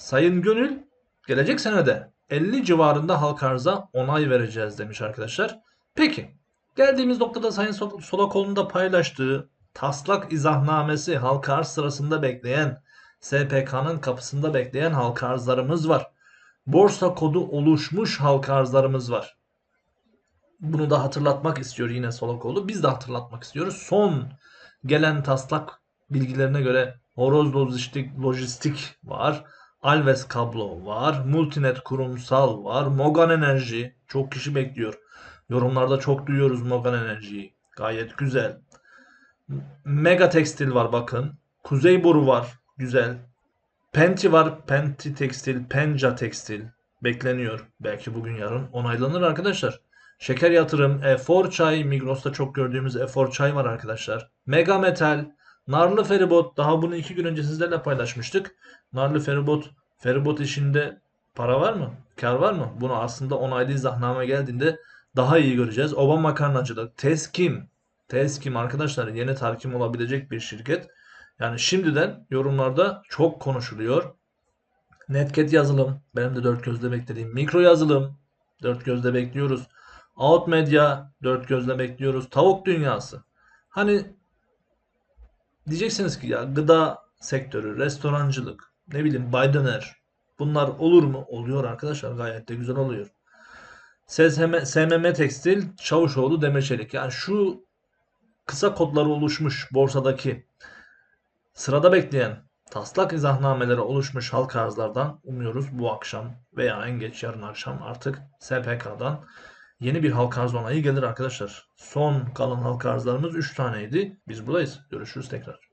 Sayın Gönül gelecek senede 50 civarında halka arıza onay vereceğiz demiş arkadaşlar. Peki geldiğimiz noktada Sayın Sol- Solakoğlu'nun da paylaştığı taslak izahnamesi halka arz sırasında bekleyen SPK'nın kapısında bekleyen halka arzlarımız var. Borsa kodu oluşmuş halka arzlarımız var. Bunu da hatırlatmak istiyor yine Solakoğlu. Biz de hatırlatmak istiyoruz. Son gelen taslak bilgilerine göre Horoz Lojistik, Lojistik var. Alves Kablo var. Multinet Kurumsal var. Mogan Enerji. Çok kişi bekliyor. Yorumlarda çok duyuyoruz Mogan Enerji'yi. Gayet güzel. Mega Tekstil var bakın. Kuzey Boru var. Güzel. Penti var. Penti Tekstil. Penca Tekstil. Bekleniyor. Belki bugün yarın onaylanır arkadaşlar. Şeker Yatırım, Efor Çay, Migros'ta çok gördüğümüz Efor Çay var arkadaşlar. Mega Metal, Narlı Feribot, daha bunu iki gün önce sizlerle paylaşmıştık. Narlı Feribot, Feribot işinde para var mı? Kar var mı? Bunu aslında onaylı izahname geldiğinde daha iyi göreceğiz. Oba Makarnacılık, Teskim, Teskim arkadaşlar yeni tarkim olabilecek bir şirket. Yani şimdiden yorumlarda çok konuşuluyor. Netcat yazılım, benim de dört gözle beklediğim mikro yazılım, dört gözle bekliyoruz. Out Medya dört gözle bekliyoruz. Tavuk dünyası. Hani diyeceksiniz ki ya gıda sektörü, restorancılık, ne bileyim Baydoner bunlar olur mu? Oluyor arkadaşlar. Gayet de güzel oluyor. SSM, SMM Tekstil, Çavuşoğlu Demir Çelik. Yani şu kısa kodları oluşmuş borsadaki sırada bekleyen taslak izahnameleri oluşmuş halka arzlardan umuyoruz bu akşam veya en geç yarın akşam artık SPK'dan yeni bir halka arz onayı gelir arkadaşlar. Son kalan halka arzlarımız 3 taneydi. Biz buradayız. Görüşürüz tekrar.